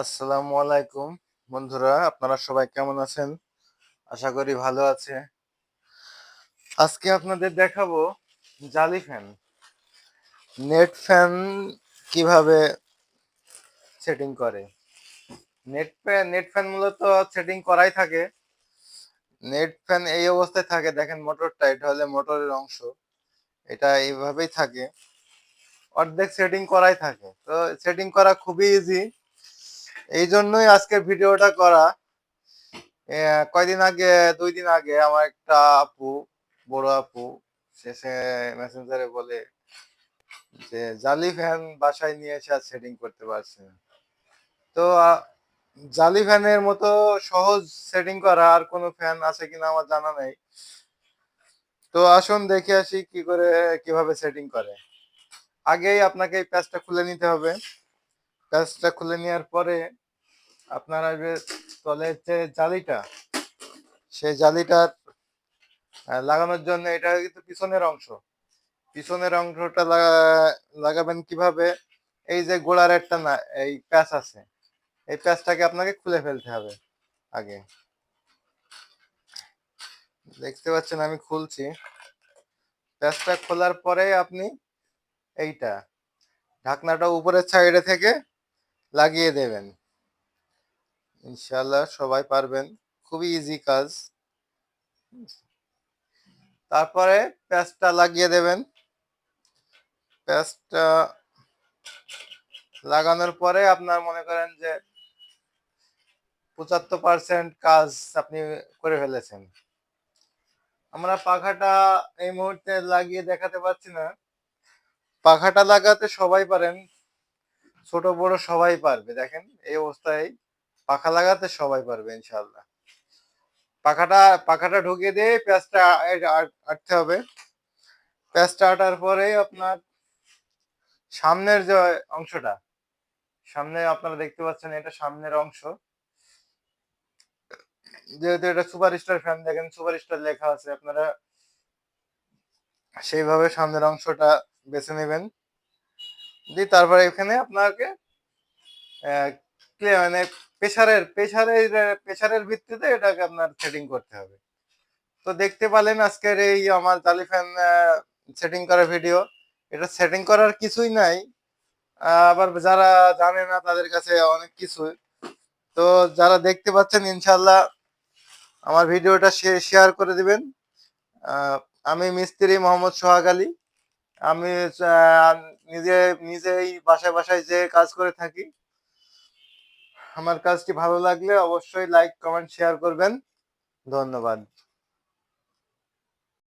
আসসালামু আলাইকুম বন্ধুরা, আপনারা সবাই কেমন আছেন? আশা করি ভালো আছে। আজকে আপনাদের দেখাবো জালি ফ্যান। নেট ফ্যান কীভাবে সেটিং করে? নেট ফ্যান নেট ফ্যান মূলত সেটিং করাই থাকে। নেট ফ্যান এই অবস্থায় থাকে, দেখেন মোটরটা, এটা হলে মোটরের অংশ। এটা এইভাবেই থাকে। অর্ধেক সেটিং করাই থাকে। তো সেটিং করা খুবই ইজি এই জন্যই আজকের ভিডিওটা করা। কয়দিন আগে, দুই দিন আগে আমার একটা আপু, বড় আপু শেষে মেসেঞ্জারে বলে যে, জালি ফ্যান বাসায় নিয়ে এসে আর সেটিং করতে পারছে তো জালি ফ্যানের মতো সহজ সেটিং করা আর কোনো ফ্যান আছে কিনা আমার জানা নেই। তো, আসুন দেখে আসি কি করে, কীভাবে সেটিং করে। আগেই আপনাকে এই প্যাচটা খুলে নিতে হবে। প্যাচটা খুলে নেওয়ার পরে আপনার আসবে তলের যে জালিটা, সেই জালিটার লাগানোর জন্য এটা কিন্তু পিছনের অংশ। পিছনের অংশটা লাগাবেন কীভাবে? এই যে গোড়ার একটা না, এই প্যাচ আছে। এই প্যাচটাকে আপনাকে খুলে ফেলতে হবে আগে। দেখতে পাচ্ছেন আমি খুলছি। প্যাচটা খোলার পরে আপনি এইটা, ঢাকনাটা উপরের সাইডে থেকে লাগিয়ে দেবেন। ইনশাল্লাহ সবাই পারবেন। খুবই ইজি কাজ। তারপরে প্যাচটা লাগিয়ে দেবেন। প্যাচটা লাগানোর পরে আপনার মনে করেন যে পঁচাত্তর পার্সেন্ট কাজ আপনি করে ফেলেছেন। আমরা পাখাটা এই মুহূর্তে লাগিয়ে দেখাতে পারছি না। পাখাটা লাগাতে সবাই পারেন। ছোট বড় সবাই পারবে, দেখেন এই অবস্থায় পাখা লাগাতে সবাই পারবে ইনশাল্লাহ পাখাটা পাখাটা ঢুকিয়ে দিয়ে পেঁয়াজটা আটতে হবে। পেঁয়াজটা আটার পরে আপনার সামনের যে অংশটা, সামনে আপনারা দেখতে পাচ্ছেন এটা সামনের অংশ। যেহেতু এটা সুপার স্টার ফ্যান, দেখেন সুপার স্টার লেখা আছে, আপনারা সেইভাবে সামনের অংশটা বেছে নেবেন। দিয়ে তারপরে এখানে আপনাকে মানে প্রেসারের প্রেসারের প্রেসারের ভিত্তিতে এটাকে আপনার সেটিং করতে হবে। তো দেখতে পালেন আজকের এই আমার জালি ফ্যান সেটিং করার ভিডিও এটা সেটিং করার কিছুই নাই। আবার যারা জানে না তাদের কাছে অনেক কিছু। তো যারা দেখতে পাচ্ছেন ইনশাল্লাহ আমার ভিডিওটা শেয়ার করে দিবেন। আমি মিস্ত্রি মোহাম্মদ সোহাগ আলী। আমি নিজে, নিজেই বাসায় বাসায় যে কাজ করে থাকি, আমার কাজটি ভালো লাগলে অবশ্যই লাইক কমেন্ট শেয়ার করবেন। ধন্যবাদ।